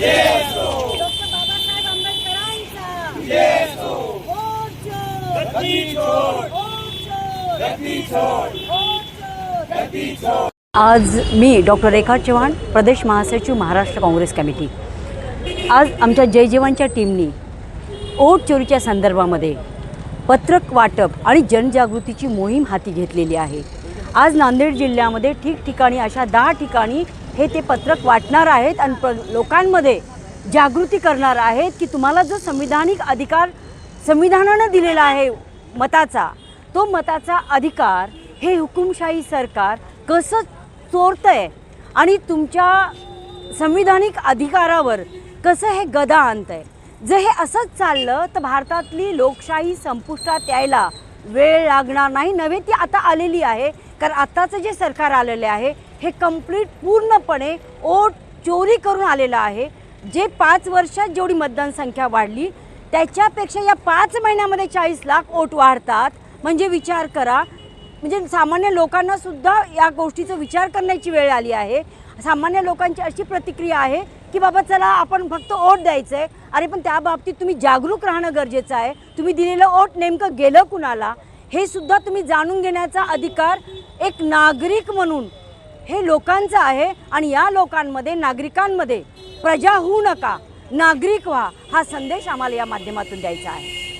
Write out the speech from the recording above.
Doctor Babasaheb आंबेडकरांचा vote चोर. Vote चोर. आज मी डॉक्टर रेखा चव्हाण प्रदेश महासचिव महाराष्ट्र काँग्रेस कमिटी आज आमच्या जय जवानच्या टीमनी ओट चोरीच्या संदर्भामध्ये पत्रक वाटप आणि जनजागृतीची मोहीम हाती घेतलेली आहे आज नांदेड जिल्ह्यामध्ये ठिकठिकाणी अशा दहा ठिकाणी हे ते पत्रक वाटणार आहेत आणि प्र लोकांमध्ये जागृती करणार आहेत की तुम्हाला जो संविधानिक अधिकार संविधानानं दिलेला आहे मताचा तो मताचा अधिकार हे हुकुमशाही सरकार कसं चोरतं आहे आणि तुमच्या संविधानिक अधिकारावर कसं हे गदा आणतंय. जर हे असंच चाललं तर भारतातली लोकशाही संपुष्टात यायला वेळ लागणार नाही. नव्हे ती आता आलेली आहे कारण आत्ताचं जे सरकार आलेले आहे हे कंप्लीट पूर्णपणे ओट चोरी करून आलेलं आहे. जे पाच वर्षात जेवढी मतदान संख्या वाढली त्याच्यापेक्षा या पाच महिन्यामध्ये चाळीस लाख ओट वाढतात. म्हणजे विचार करा. म्हणजे सामान्य लोकांना सुद्धा या गोष्टीचा विचार करण्याची वेळ आली आहे. सामान्य लोकांची अशी प्रतिक्रिया आहे की बाबा चला आपण फक्त ओट द्यायचं आहे अरे पण त्या बाबतीत तुम्ही जागरूक राहणं गरजेचं आहे. तुम्ही दिलेलं ओट नेमकं गेलं कुणाला? हे सुद्धा तुम्ही जाणून घेण्याचा अधिकार एक नागरिक म्हणून हे लोकांचं आहे आणि या लोकांमध्ये नागरिकांमध्ये प्रजा होऊ नका. नागरिक व्हा. हा संदेश आम्हाला या माध्यमातून द्यायचा आहे.